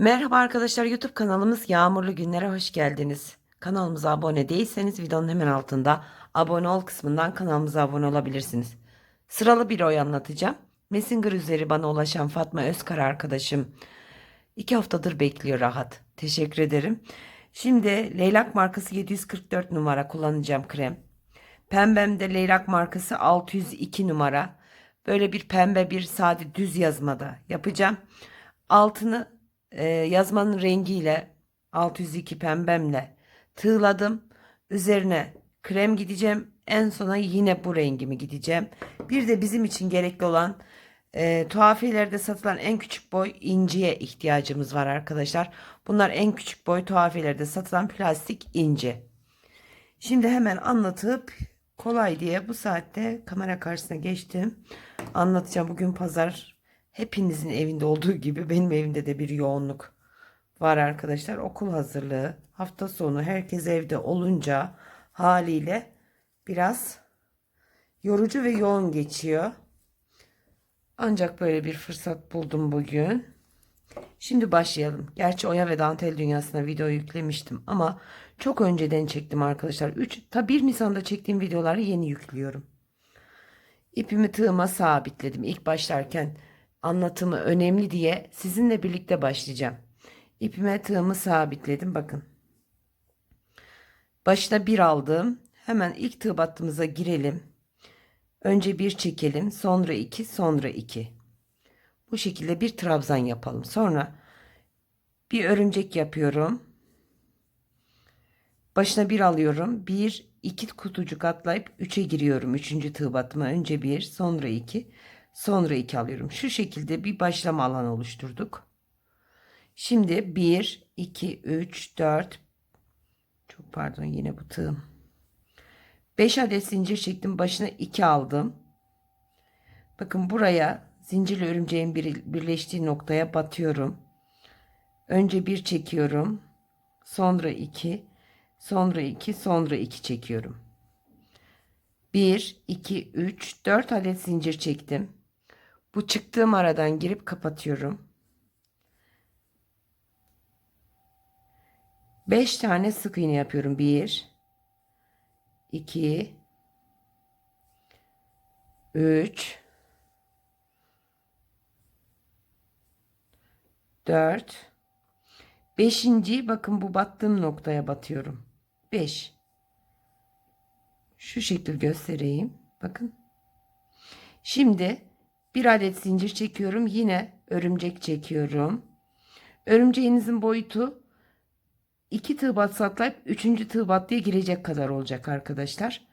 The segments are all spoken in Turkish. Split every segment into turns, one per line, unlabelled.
Merhaba arkadaşlar YouTube kanalımız Yağmurlu Günlere hoş geldiniz. Kanalımıza abone değilseniz videonun hemen altında abone ol kısmından kanalımıza abone olabilirsiniz. Sıralı bir oy anlatacağım. Messenger üzeri bana ulaşan Fatma Özkar arkadaşım iki haftadır bekliyor rahat. Teşekkür ederim. Şimdi Leylak markası 744 numara kullanacağım krem. Pembemde Leylak markası 602 numara. Böyle bir pembe bir sade düz yazmada yapacağım. Altını e, yazmanın rengiyle 602 pembemle tığladım. Üzerine krem gideceğim. En sona yine bu rengimi gideceğim. Bir de bizim için gerekli olan e, tuhafiyelerde satılan en küçük boy inciye ihtiyacımız var arkadaşlar. Bunlar en küçük boy tuhafiyelerde satılan plastik inci. Şimdi hemen anlatıp kolay diye bu saatte kamera karşısına geçtim. Anlatacağım. Bugün pazar hepinizin evinde olduğu gibi benim evimde de bir yoğunluk var arkadaşlar. Okul hazırlığı, hafta sonu herkes evde olunca haliyle biraz yorucu ve yoğun geçiyor. Ancak böyle bir fırsat buldum bugün. Şimdi başlayalım. Gerçi Oya ve Dantel Dünyası'na video yüklemiştim ama çok önceden çektim arkadaşlar. 3 ta 1 Nisan'da çektiğim videoları yeni yüklüyorum. İpimi tığıma sabitledim. İlk başlarken anlatımı önemli diye sizinle birlikte başlayacağım. İpime tığımı sabitledim. Bakın. Başına bir aldım. Hemen ilk tığ battığımıza girelim. Önce bir çekelim. Sonra iki, sonra iki. Bu şekilde bir trabzan yapalım. Sonra bir örümcek yapıyorum. Başına bir alıyorum. Bir, iki kutucuk atlayıp üçe giriyorum. Üçüncü tığ batıma. Önce bir, sonra iki, sonra iki alıyorum. Şu şekilde bir başlama alanı oluşturduk. Şimdi bir, iki, üç, dört. Çok pardon yine bu tığım. Beş adet zincir çektim. Başına iki aldım. Bakın buraya zincirle örümceğin bir, birleştiği noktaya batıyorum. Önce bir çekiyorum. Sonra iki, sonra iki, sonra iki çekiyorum. 1, 2, 3, 4 adet zincir çektim. Bu çıktığım aradan girip kapatıyorum. 5 tane sık iğne yapıyorum. 1, 2, 3, 4 Beşinci bakın bu battığım noktaya batıyorum. 5 Şu şekil göstereyim. Bakın. Şimdi bir adet zincir çekiyorum. Yine örümcek çekiyorum. Örümceğinizin boyutu iki tığ bat atlayıp üçüncü tığ battıya girecek kadar olacak arkadaşlar.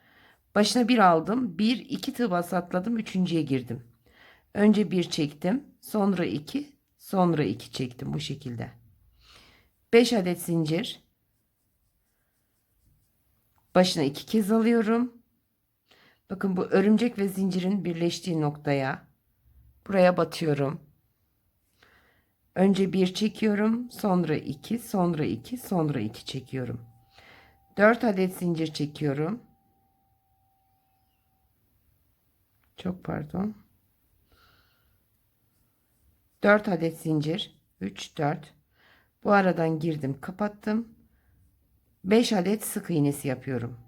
Başına bir aldım. Bir iki tığ bat atladım. Üçüncüye girdim. Önce bir çektim. Sonra iki. Sonra iki çektim bu şekilde. 5 adet zincir. Başına iki kez alıyorum. Bakın bu örümcek ve zincirin birleştiği noktaya buraya batıyorum. Önce bir çekiyorum, sonra iki, sonra iki, sonra iki çekiyorum. 4 adet zincir çekiyorum. Çok pardon. 4 adet zincir, 3 4 bu aradan girdim, kapattım. 5 adet sık iğnesi yapıyorum.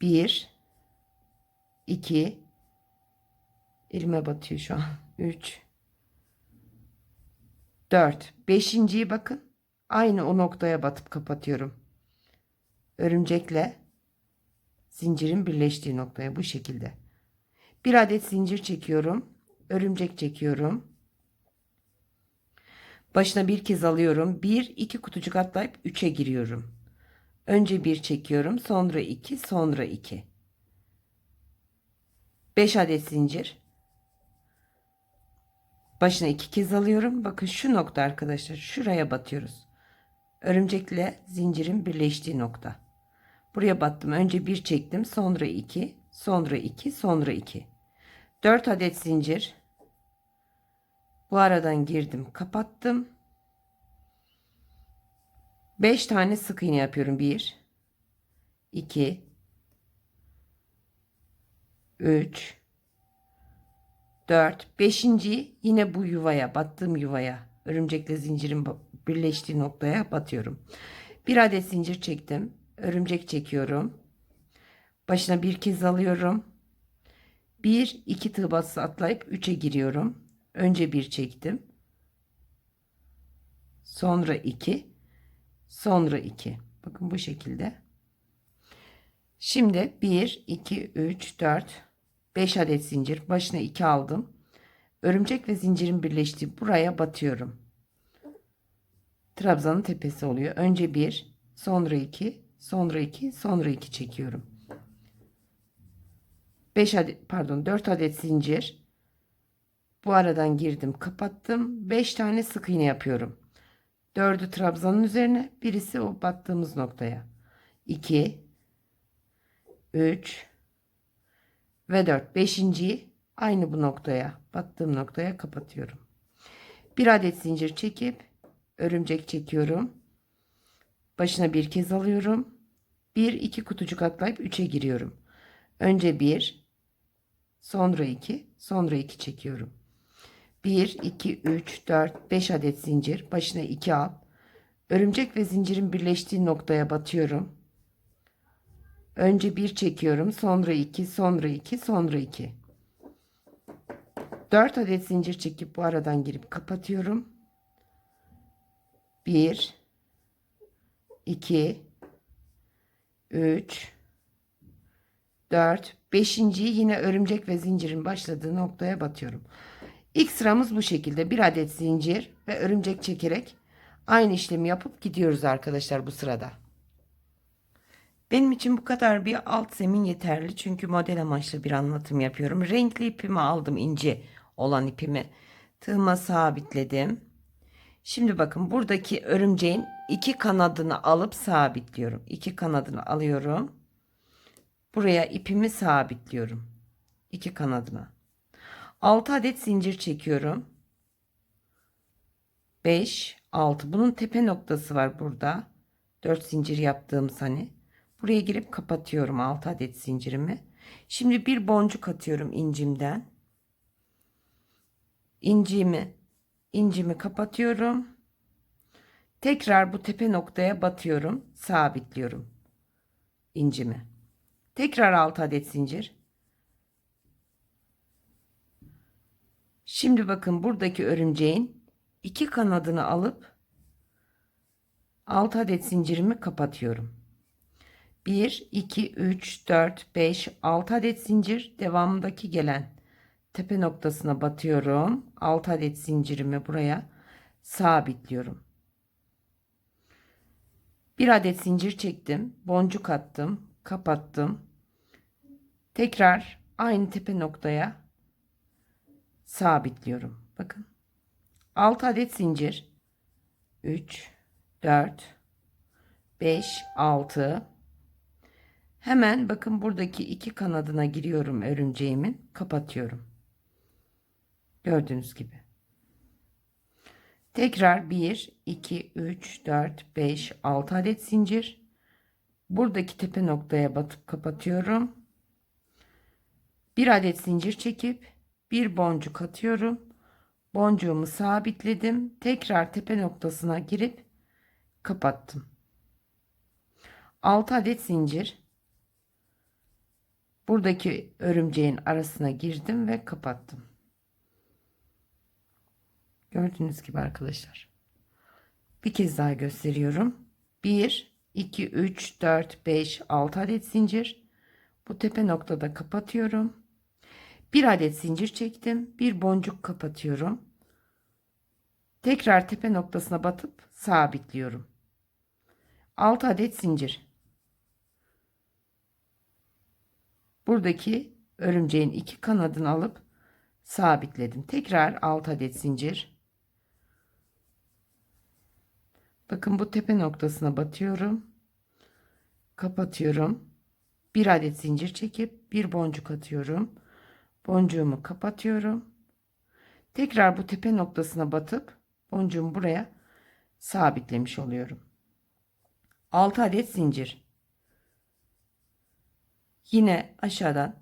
1 2 elime batıyor şu an. 3 4 5.yi bakın. Aynı o noktaya batıp kapatıyorum. Örümcekle zincirin birleştiği noktaya bu şekilde. Bir adet zincir çekiyorum. Örümcek çekiyorum. Başına bir kez alıyorum. Bir, iki kutucuk atlayıp üçe giriyorum. Önce bir çekiyorum. Sonra iki, sonra iki. Beş adet zincir. Başına iki kez alıyorum. Bakın şu nokta arkadaşlar. Şuraya batıyoruz. Örümcekle zincirin birleştiği nokta. Buraya battım. Önce bir çektim. Sonra iki, sonra iki, sonra iki. Dört adet zincir. Bu aradan girdim, kapattım. 5 tane sık iğne yapıyorum. 1 2 3 4 5. yine bu yuvaya, battığım yuvaya örümcekle zincirin birleştiği noktaya batıyorum. Bir adet zincir çektim. Örümcek çekiyorum. Başına bir kez alıyorum. Bir, iki tığ batısı atlayıp üçe giriyorum. Önce bir çektim. Sonra iki. Sonra iki. Bakın bu şekilde. Şimdi 1, 2, 3, 4, 5 adet zincir. Başına 2 aldım. Örümcek ve zincirin birleştiği buraya batıyorum. Trabzanın tepesi oluyor. Önce 1, sonra 2, sonra 2, sonra 2 çekiyorum. 5 adet pardon 4 adet zincir. Bu aradan girdim, kapattım. 5 tane sık iğne yapıyorum. 4'ü trabzanın üzerine, birisi o battığımız noktaya. 2 3 ve 4. Beşinciyi aynı bu noktaya, battığım noktaya kapatıyorum. Bir adet zincir çekip örümcek çekiyorum. Başına bir kez alıyorum. Bir iki kutucuk atlayıp 3'e giriyorum. Önce 1, sonra 2, sonra 2 çekiyorum. 1, 2, 3, 4, 5 adet zincir. Başına 2 al. Örümcek ve zincirin birleştiği noktaya batıyorum. Önce bir çekiyorum. Sonra iki, sonra iki, sonra iki. Dört adet zincir çekip bu aradan girip kapatıyorum. Bir, iki, üç, dört, beşinciyi yine örümcek ve zincirin başladığı noktaya batıyorum. İlk sıramız bu şekilde. Bir adet zincir ve örümcek çekerek aynı işlemi yapıp gidiyoruz arkadaşlar bu sırada. Benim için bu kadar bir alt zemin yeterli. Çünkü model amaçlı bir anlatım yapıyorum. Renkli ipimi aldım ince olan ipimi. Tığıma sabitledim. Şimdi bakın buradaki örümceğin iki kanadını alıp sabitliyorum. İki kanadını alıyorum. Buraya ipimi sabitliyorum. İki kanadına. 6 adet zincir çekiyorum. 5, 6. Bunun tepe noktası var burada. 4 zincir yaptığımız hani. Buraya girip kapatıyorum 6 adet zincirimi. Şimdi bir boncuk atıyorum incimden. İncimi incimi kapatıyorum. Tekrar bu tepe noktaya batıyorum, sabitliyorum incimi. Tekrar 6 adet zincir. Şimdi bakın buradaki örümceğin iki kanadını alıp 6 adet zincirimi kapatıyorum. 1, 2, 3, 4, 5, 6 adet zincir devamındaki gelen tepe noktasına batıyorum. 6 adet zincirimi buraya sabitliyorum. Bir adet zincir çektim. Boncuk attım. Kapattım. Tekrar aynı tepe noktaya sabitliyorum. Bakın. 6 adet zincir. 3, 4, 5, 6, Hemen bakın buradaki iki kanadına giriyorum örümceğimin. Kapatıyorum. Gördüğünüz gibi. Tekrar 1, 2, 3, 4, 5, 6 adet zincir. Buradaki tepe noktaya batıp kapatıyorum. Bir adet zincir çekip bir boncuk atıyorum. Boncuğumu sabitledim. Tekrar tepe noktasına girip kapattım. 6 adet zincir. Buradaki örümceğin arasına girdim ve kapattım. Gördüğünüz gibi arkadaşlar. Bir kez daha gösteriyorum. 1, 2, 3, 4, 5, 6 adet zincir. Bu tepe noktada kapatıyorum. Bir adet zincir çektim. Bir boncuk kapatıyorum. Tekrar tepe noktasına batıp sabitliyorum. 6 adet zincir. Buradaki örümceğin iki kanadını alıp sabitledim. Tekrar 6 adet zincir. Bakın bu tepe noktasına batıyorum. Kapatıyorum. Bir adet zincir çekip bir boncuk atıyorum. Boncuğumu kapatıyorum. Tekrar bu tepe noktasına batıp boncuğumu buraya sabitlemiş oluyorum. 6 adet zincir. Yine aşağıdan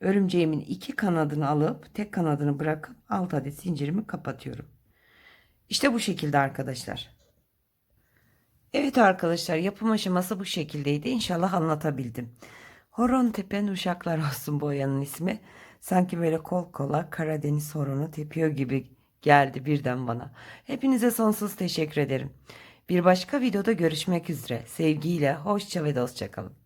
örümceğimin iki kanadını alıp tek kanadını bırakıp alt adet zincirimi kapatıyorum. İşte bu şekilde arkadaşlar. Evet arkadaşlar yapım aşaması bu şekildeydi. İnşallah anlatabildim. Horon tepen uşaklar olsun bu oyanın ismi. Sanki böyle kol kola Karadeniz horonu tepiyor gibi geldi birden bana. Hepinize sonsuz teşekkür ederim. Bir başka videoda görüşmek üzere. Sevgiyle, hoşça ve dostça kalın.